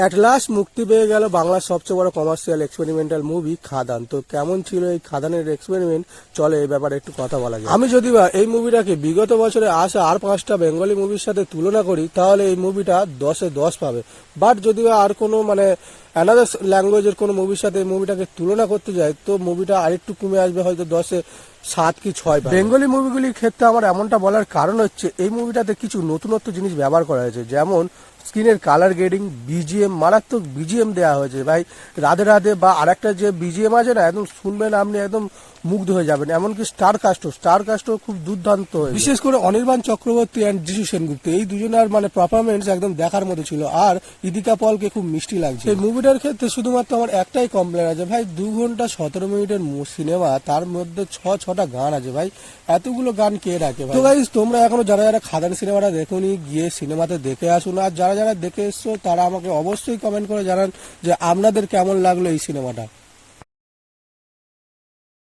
At last মুক্তি পেয়ে গেল বাংলার সবচেয়ে বড় কমার্শিয়াল এক্সপেরিমেন্টাল মুভি খাদান। তো কেমন ছিল এই খাদানের এক্সপেরিমেন্ট চলে এই ব্যাপারে একটু কথা বলা যায় আমি যদি বা এই মুভিটাকে বিগত বছরে আসা আর পাঁচটা বেঙ্গলি মুভির সাথে তুলনা করি, তাহলে এই মুভিটা দশে দশ পাবে। বাট যদি আর কোনো মানে অ্যানাদার ল্যাঙ্গুয়েজের কোনো মুভির সাথে এই মুভিটাকে তুলনা করতে যায় তো মুভিটা আরেকটু কমে আসবে হয়তো দশে সাত কি ছয় বেঙ্গলি মুভিগুলির ক্ষেত্রে আমার এমনটা বলার কারণ হচ্ছে এই মুভিটাতে কিছু নতুনত্ব জিনিস ব্যবহার করা হয়েছে যেমন স্ক্রিনের কালার গ্রেডিং বিজিএম মারাত্মক বিজিএম দেওয়া হয়েছে। ভাই রাধে রাধে বা আরেকটা যে বিজিএম আছে না একদম শুনবেন আপনি একদম মুগ্ধ হয়ে যাবেন। এমনকি স্টার কাস্টও স্টার কাস্টও খুব দুর্দান্ত বিশেষ করে অনির্বাণ চক্রবর্তী অ্যান্ড যিশু সেনগুপ্ত এই দুজনের মানে পারফরমেন্স একদম দেখার মতো ছিল। আর ইদিকা পলকে খুব মিষ্টি লাগছে। এই মুভিটার ক্ষেত্রে শুধুমাত্র আমার একটাই কমপ্লেন আছে ভাই, দু ঘণ্টা সতেরো মিনিটের সিনেমা, তার মধ্যে ছ, ছটা গান আছে ভাই। এতগুলো গান কে রাখে ভাই? তো গাইজ তোমরা এখনও যারা যারা খাদান সিনেমাটা দেখোনি, গিয়ে সিনেমাতে দেখে আসুন। আর যারা যারা দেখে এসছো, তারা আমাকে অবশ্যই কমেন্ট করে জানান যে আপনাদের কেমন লাগল এই সিনেমাটা।